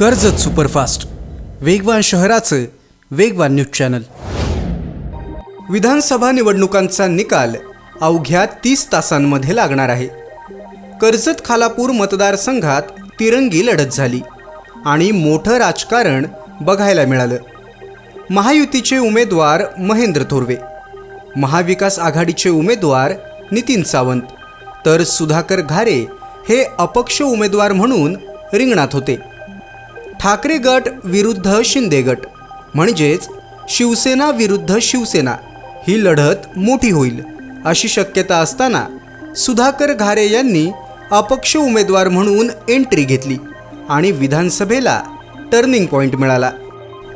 Karjat superfast. वेगवान शहराचं वेगवान न्यूज चॅनल. विधानसभा निवडणुकांचा निकाल अवघ्या तीस तासांमध्ये लागणार आहे. कर्जत खालापूर मतदारसंघात तिरंगी लढत झाली आणि मोठं राजकारण बघायला मिळालं. महायुतीचे उमेदवार महेंद्र थोरवे महाविकास आघाडीचे उमेदवार नितीन सावंत तर सुधाकर घारे हे अपक्ष उमेदवार म्हणून रिंगणात होते. ठाकरे गट विरुद्ध शिंदे गट. म्हणजेच शिवसेना विरुद्ध शिवसेना. ही लढत मोठी होईल अशी शक्यता असताना सुधाकर घारे यांनी अपक्ष उमेदवार म्हणून एंट्री घेतली आणि विधानसभेला टर्निंग पॉईंट मिळाला.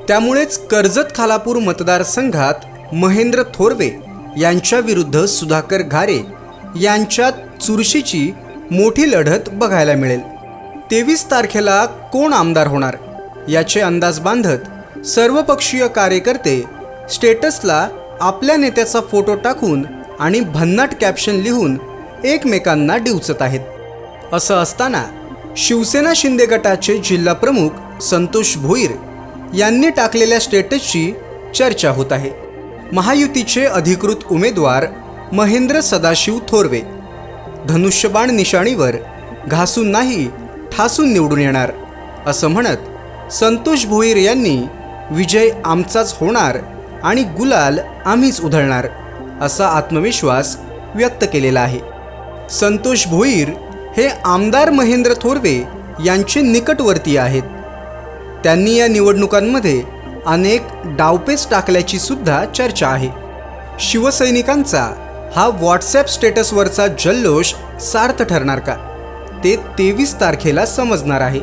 त्यामुळेच कर्जत खालापूर मतदारसंघात महेंद्र थोरवे यांच्याविरुद्ध सुधाकर घारे यांच्यात चुरशीची मोठी लढत बघायला मिळेल. तेवीस तारखेला कोण आमदार होणार? याचे अंदाज बांधत सर्वपक्षीय कार्यकर्ते स्टेटसला आपल्या नेत्याचा फोटो टाकून आणि भन्नाट कॅप्शन लिहून एकमेकांना डिवचत आहेत. असं असताना शिवसेना शिंदे गटाचे जिल्हाप्रमुख संतोष भोईर यांनी टाकलेल्या स्टेटसची चर्चा होत आहे. महायुतीचे अधिकृत उमेदवार महेंद्र सदाशिव थोरवे धनुष्यबाण निशाणीवर घासून नाही ठासून निवडून येणार. असं म्हणत संतोष भोईर यांनी विजय आमचाच होणार आणि गुलाल आम्हीच उधळणार असा आत्मविश्वास व्यक्त केलेला आहे. संतोष भोईर हे आमदार महेंद्र थोरवे यांचे निकटवर्ती आहेत. त्यांनी या निवडणुकांमध्ये अनेक डावपेच टाकल्याची सुद्धा चर्चा आहे. शिवसैनिकांचा हा व्हॉट्सॲप स्टेटसवरचा जल्लोष सार्थ ठरणार का? ते तेवीस तारखेला समजणार आहे.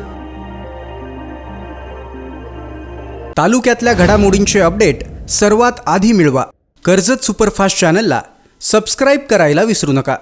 तालुक्यातल्या घडामोडींचे अपडेट सर्वात आधी मिळवा. कर्जत सुपरफास्ट चॅनलला सबस्क्राईब करायला विसरू नका.